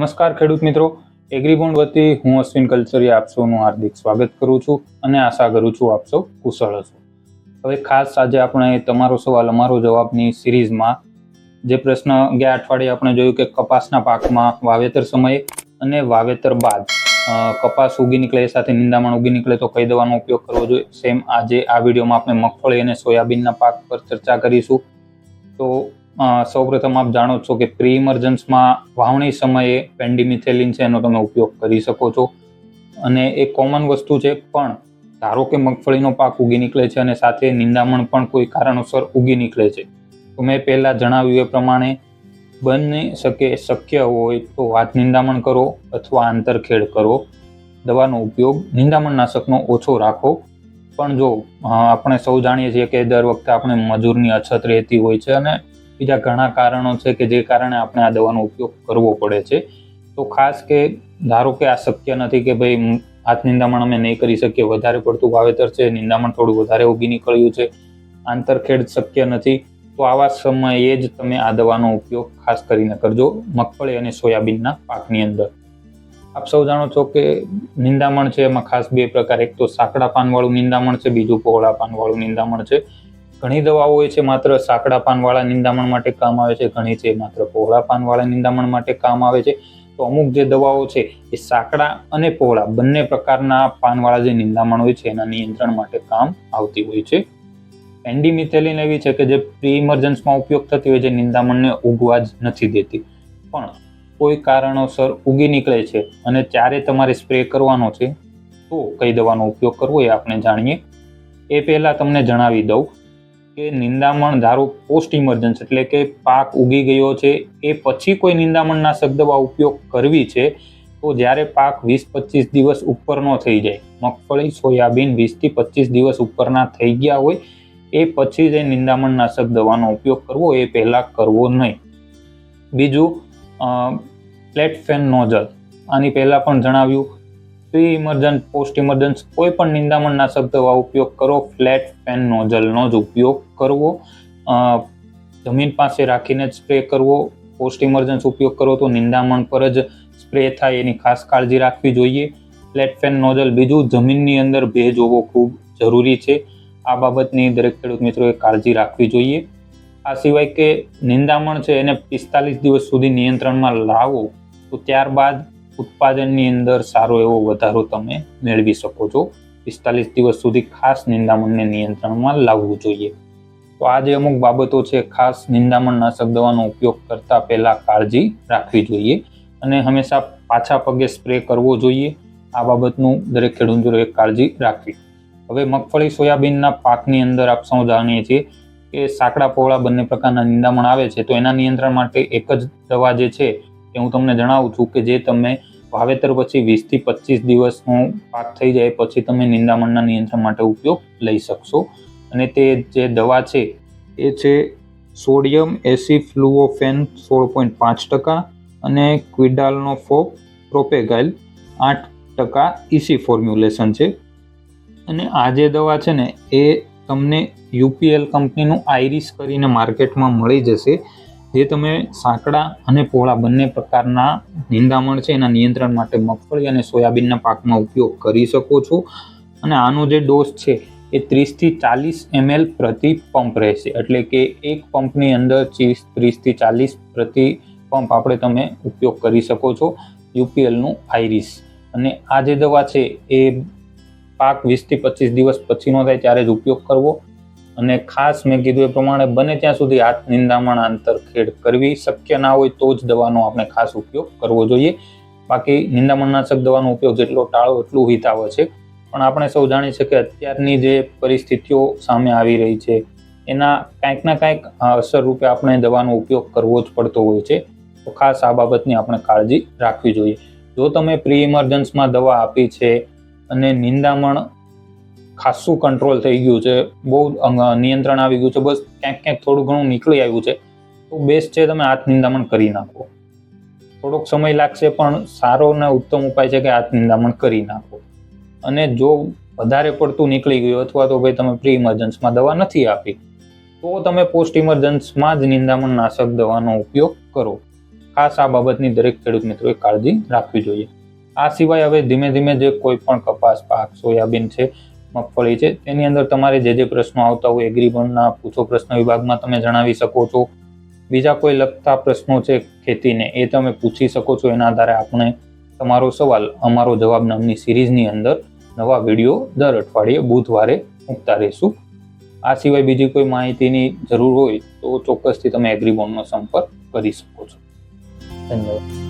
નમસ્કાર ખેડૂત મિત્રો. એગ્રીબોન્ડ વતી હું અશ્વિન કલ્ચરી આપ સૌનું હાર્દિક સ્વાગત કરું છું અને આશા કરું છું આપ કુશળ હશો. હવે ખાસ આજે આપણે તમારો સવાલ, અમારો જવાબની સિરીઝમાં જે પ્રશ્ન ગયા અઠવાડિયે આપણે જોયું કે કપાસના પાકમાં વાવેતર સમયે અને વાવેતર બાદ કપાસ ઉગી નીકળે સાથે નિંદામણ ઉગી નીકળે તો કઈ દવાનો ઉપયોગ કરવો જોઈએ? સેમ આજે આ વિડીયોમાં આપણે મગફળી અને સોયાબીનના પાક પર ચર્ચા કરીશું. તો સૌપ્રથમ આપ જાણો છો કે પ્રી ઇમર્જન્સમાં વાવણી સમયે પેન્ડીમિથેલિન છે એનો તમે ઉપયોગ કરી શકો છો. અને એ કોમન વસ્તુ છે, પણ ધારો કે મગફળીનો પાક ઉગી નીકળે છે અને સાથે નિંદામણ પણ કોઈ કારણોસર ઉગી નીકળે છે. તો મેં પહેલાં જણાવ્યું એ પ્રમાણે બની શકે શક્ય હોય તો હાથ નિંદામણ કરો અથવા આંતરખેડ કરો. દવાનો ઉપયોગ નિંદામણનાશકનો ઓછો રાખો. પણ જો આપણે સૌ જાણીએ છીએ કે દર વખતે આપણે મજૂરની અછત રહેતી હોય છે અને બીજા ઘણા કારણો છે કે જે કારણે આપણે આ દવાનો ઉપયોગ કરવો પડે છે. તો ખાસ કે ધારો કે આ શક્ય નથી કે ભાઈ હાથ નિંદામણ અમે નહીં કરી શકીએ, વધારે પડતું વાવેતર છે, નિંદામણ થોડું વધારે ઉગી નીકળ્યું છે, આંતરખેડ શક્ય નથી, તો આવા સમયે જ તમે આ દવાનો ઉપયોગ ખાસ કરીને કરજો મગફળી અને સોયાબીનના પાકની અંદર. આપ સૌ જાણો છો કે નિંદામણ છે એમાં ખાસ બે પ્રકાર. એક તો સાંકડા પાનવાળું નિંદામણ છે, બીજું પહોળા પાનવાળું નિંદામણ છે. ઘણી દવાઓ હોય છે, માત્ર સાંકડા પાનવાળા નિંદામણ માટે કામ આવે છે, ઘણી છે, માત્ર પહોળા પાનવાળા નિંદામણ માટે કામ આવે છે. તો અમુક જે દવાઓ છે, એ સાંકડા અને પહોળા બંને પ્રકારના પાનવાળા જે નિંદામણ હોય છે, એના નિયંત્રણ માટે કામ આવતી હોય છે. એન્ડીમિથેલિન એવી છે કે જે પ્રી ઇમર્જન્સમાં ઉપયોગ થતી હોય છે, નિંદામણને ઉગવા જ નથી દેતી. પણ કોઈ કારણોસર ઉગી નીકળે છે અને ત્યારે તમારે સ્પ્રે કરવાનો છે, તો કઈ દવાનો ઉપયોગ કરવો એ આપણે જાણીએ. એ પહેલાં તમને જણાવી દઉં. કે નિંદામણ ધારો પોસ્ટ ઇમરજન્સ એટલે કે પાક ઉગી ગયો છે, એ પછી કોઈ નિંદામણનાશક દવા ઉપયોગ કરવી છે, તો જ્યારે પાક વીસ પચીસ દિવસ ઉપરનો થઈ જાય, મગફળી, સોયાબીન વીસથી પચીસ દિવસ ઉપરના થઈ ગયા હોય, એ પછી જ એ નિંદામણનાશક દવાનો ઉપયોગ કરવો, એ પહેલાં કરવો નહીં. બીજું પ્લેટફેન નોઝલ આની પહેલાં પણ જણાવ્યું પ્રી ઇમરજન્ટ પોસ્ટ ઇમરજન્સ કોઈ પણ નિંદામણના શબ્દવા ઉપયોગ કરો. ફ્લેટ ફેન નોઝલનો જ ઉપયોગ કરવો. જમીન પાસે રાખીને જ સ્પ્રે કરવો. પોસ્ટ ઇમરજન્સ ઉપયોગ કરો તો નિંદામણ પર જ સ્પ્રે થાય એની ખાસ કાળજી રાખવી જોઈએ. ફ્લેટ ફેન નોઝલ બીજું જમીનની અંદર ભેજ હોવો ખૂબ જરૂરી છે. આ બાબતની દરેક ખેડૂત મિત્રોએ કાળજી રાખવી જોઈએ. આ સિવાય કે નિંદામણ છે એને પિસ્તાલીસ દિવસ સુધી નિયંત્રણમાં લાવો તો ત્યારબાદ ઉત્પાદનની અંદર સારો એવો વધારો તમે મેળવી શકો છો. પિસ્તાલીસ દિવસ સુધી ખાસ નિંદામણને નિયંત્રણમાં લાવવું જોઈએ. તો આ જે અમુક બાબતો છે, ખાસ નિંદામણનાશક દવાનો ઉપયોગ કરતા પહેલા કાળજી રાખવી જોઈએ અને હંમેશા પાછા પગે સ્પ્રે કરવો જોઈએ. આ બાબતનું દરેક ખેડૂતોએ કાળજી રાખવી. હવે મગફળી, સોયાબીનના પાકની અંદર આપ સૌ જાણીએ છીએ કે સાંકડા પહોળા બંને પ્રકારના નિંદામણ આવે છે, તો એના નિયંત્રણ માટે એક જ દવા જે છે, એ હું તમને જણાવું છું કે જે તમે વાવેતર પછી વીસથી પચીસ દિવસનો પાક થઈ જાય પછી તમે નિંદામણના નિયંત્રણ માટે ઉપયોગ લઈ શકશો. અને તે જે દવા છે, એ છે સોડિયમ એસી ફ્લુઓફેન સોળ પોઈન્ટ પાંચ ટકા અને ક્વિડાલનો ફોક પ્રોપેગાઇલ આઠ ટકા ઇસી ફોર્મ્યુલેશન છે. અને આ જે દવા છે ને, એ તમને યુપીએલ કંપનીનું આઈરિસ કરીને માર્કેટમાં મળી જશે. જે તમે સાંકડા અને પહોળા બંને પ્રકારના નિંદામણ છે, એના નિયંત્રણ માટે મગફળી અને સોયાબીનના પાકમાં ઉપયોગ કરી શકો છો. અને આનો જે ડોઝ છે, એ ત્રીસથી ચાલીસ એમએલ પ્રતિ પંપ રહેશે. એટલે કે એક પંપની અંદર ચીસ ત્રીસથી ચાલીસ પ્રતિ પંપ આપણે તમે ઉપયોગ કરી શકો છો યુપીએલનું આઈરિસ. અને આ જે દવા છે, એ પાક વીસથી પચીસ દિવસ પછીનો થાય, ત્યારે જ ઉપયોગ કરવો. અને ખાસ મેં કીધું એ પ્રમાણે બને ત્યાં સુધી હાથ નિંદામણ આંતરખેડ કરવી શક્ય ના હોય તો જ દવાનો આપણે ખાસ ઉપયોગ કરવો જોઈએ. બાકી નિંદામણનાશક દવાનો ઉપયોગ જેટલો ટાળો એટલું હિતાવ છે. પણ આપણે સૌ જાણીએ છીએ કે અત્યારની જે પરિસ્થિતિઓ સામે આવી રહી છે, એના કાંઈક ના કાંઈક અસર રૂપે આપણે દવાનો ઉપયોગ કરવો જ પડતો હોય છે. તો ખાસ આ બાબતની આપણે કાળજી રાખવી જોઈએ. જો તમે પ્રી ઇમરજન્સમાં દવા આપી છે અને નિંદામણ ખાસું કંટ્રોલ થઈ ગયું છે, બહુ નિયંત્રણ આવી ગયું છે, બસ ક્યાંક ક્યાંક થોડું ઘણું નીકળી આવ્યું છે. તો બેસ્ટ છે તમે હાથ નિંદામણ કરી નાખો. થોડોક સમય લાગશે પણ સારો અને ઉત્તમ ઉપાય છે કે હાથ નિંદામણ કરી નાખો. અને જો વધારે પડતું નીકળી ગયું અથવા તો ભાઈ તમે પ્રી ઇમરજન્સમાં દવા નથી આપી, તો તમે પોસ્ટ ઇમરજન્સમાં જ નિંદામણ નાશક દવાનો ઉપયોગ કરો. ખાસ આ બાબતની દરેક ખેડૂત મિત્રોએ કાળજી રાખવી જોઈએ. આ સિવાય હવે ધીમે ધીમે જે કોઈ પણ કપાસ, પાક, સોયાબીન છે મગફળી છે. તેની અંદર તમારે જે જે પ્રશ્નો આવતા હોય એગ્રીબોન્ડના પૂછો પ્રશ્ન વિભાગમાં તમે જણાવી શકો છો. બીજા કોઈ લગતા પ્રશ્નો છે ખેતીને, એ તમે પૂછી શકો છો. એના આધારે આપણે તમારો સવાલ, અમારો જવાબ નામની સિરીઝની અંદર નવા વીડિયો દર અઠવાડિયે બુધવારે મૂકતા રહીશું. આ સિવાય બીજી કોઈ માહિતીની જરૂર હોય તો ચોક્કસથી તમે એગ્રીબોન્ડનો સંપર્ક કરી શકો છો. ધન્યવાદ.